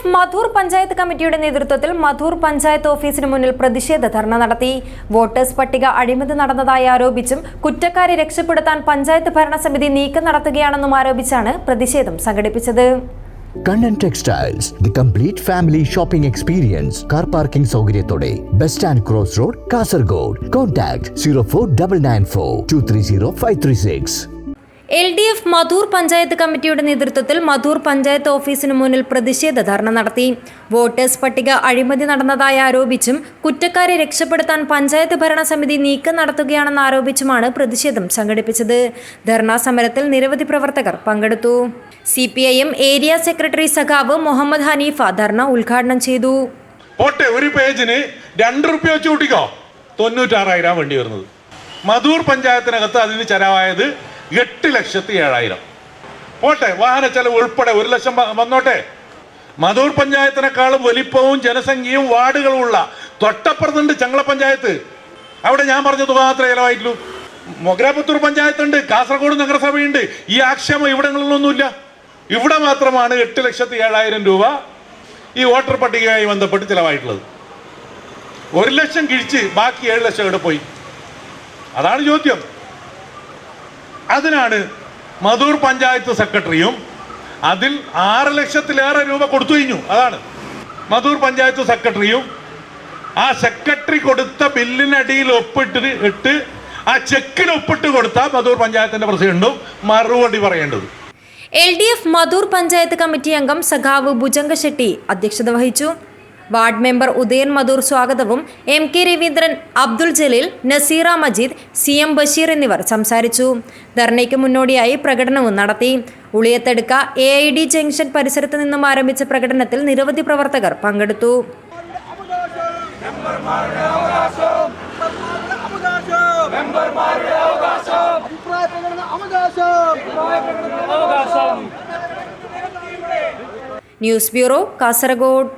F Madhur panchayat കമ്മിറ്റിയുടെ നേതൃത്വത്തിൽ മധൂർ പഞ്ചായത്ത് ഓഫീസിന് മുന്നിൽ പ്രതിഷേധ ധർണ നടത്തി. വോട്ടേഴ്സ് പട്ടിക അഴിമതി നടന്നതായി ആരോപിച്ചും കുറ്റക്കാരെ രക്ഷപ്പെടുത്താൻ പഞ്ചായത്ത് ഭരണസമിതി നീക്കം നടത്തുകയാണെന്നും ആരോപിച്ചാണ് പ്രതിഷേധം സംഘടിപ്പിച്ചത്. Kannan textiles the complete family shopping experience car parking സൗകര്യത്തോടെ bus stand cross road Kasaragod contact zero four double nine four two three zero five three six L D F Madhur panchayat കമ്മിറ്റിയുടെ നേതൃത്വത്തിൽ മധൂർ പഞ്ചായത്ത് ഓഫീസിന് മുന്നിൽ പ്രതിഷേധ ധർണ നടത്തി. Voters പട്ടിക അഴിമതി നടന്നതായി ആരോപിച്ചും കുറ്റക്കാരെ രക്ഷപ്പെടുത്താൻ പഞ്ചായത്ത് ഭരണസമിതി നീക്കം നടത്തുകയാണെന്ന് ആരോപിച്ചുമാണ് പ്രതിഷേധം സംഘടിപ്പിച്ചത്. ധർണാ സമരത്തിൽ നിരവധി പ്രവർത്തകർ പങ്കെടുത്തു. സി ഏരിയ സെക്രട്ടറി സഖാവ് മുഹമ്മദ് ഹനീഫ ധർണ ഉദ്ഘാടനം ചെയ്തു. ഒരു പേജിന് രണ്ട് റുപ്യ വെച്ച് കൂട്ടിക്കോ. തൊണ്ണൂറ്റാറായിരം വേണ്ടി വരുന്നത്. മധൂർ പഞ്ചായത്തിനകത്ത് അതിന് ചെലവായത് എട്ട് ലക്ഷത്തി ഏഴായിരം. പോട്ടെ വാഹന ചെലവ് ഉൾപ്പെടെ ഒരു ലക്ഷം വന്നോട്ടെ. മധൂർ പഞ്ചായത്തിനേക്കാളും വലിപ്പവും ജനസംഖ്യയും വാർഡുകളുമുള്ള തൊട്ടപ്പുറത്തുണ്ട് ചങ്ങള പഞ്ചായത്ത്. അവിടെ ഞാൻ പറഞ്ഞ തുക മാത്രമേ ചിലവായിട്ടുള്ളൂ. മൊഗ്രാപുത്തൂർ പഞ്ചായത്തുണ്ട് കാസർഗോഡ് നഗരസഭയുണ്ട്. ഈ ആക്ഷേപം ഇവിടങ്ങളിലൊന്നുമില്ല. ഇവിടെ മാത്രമാണ് എട്ട് ലക്ഷത്തി ഏഴായിരം രൂപ ഈ വോട്ടർ പട്ടികയുമായി ബന്ധപ്പെട്ട് ചിലവായിട്ടുള്ളത്. ഒരു ലക്ഷം കിഴിച്ച് ബാക്കി ഏഴ് ലക്ഷം ഇവിടെ പോയി. അതാണ് ചോദ്യം. അതിനാണ് മധൂർ പഞ്ചായത്ത് സെക്രട്ടറിയും അതിൽ ആറ് ലക്ഷത്തിലേറെ രൂപ കൊടുത്തു കഴിഞ്ഞു. അതാണ്. മധൂർ പഞ്ചായത്ത് സെക്രട്ടറിയും ആ സെക്രട്ടറി കൊടുത്ത ബില്ലിനടിയിൽ ഒപ്പിട്ട് ഇട്ട് ആ ചെക്കിന് ഒപ്പിട്ട് കൊടുത്ത മധൂർ പഞ്ചായത്തിന്റെ പ്രസിഡന്റും മറുപടി പറയേണ്ടത്. L D F Madhur panchayat committee അംഗം സഖാവ് ഭുജംഗ ഷെട്ടി അധ്യക്ഷത വഹിച്ചു. വാർഡ് മെമ്പർ ഉദയൻ മധൂർ സ്വാഗതവും M K Raveendran Abdul Jaleel Naseera Majeed C M Basheer എന്നിവർ സംസാരിച്ചു. ധർണയ്ക്ക് മുന്നോടിയായി പ്രകടനവും നടത്തി. Uliyathaduka A I D junction പരിസരത്ത് നിന്നും ആരംഭിച്ച പ്രകടനത്തിൽ നിരവധി പ്രവർത്തകർ പങ്കെടുത്തു. News bureau Kasaragod.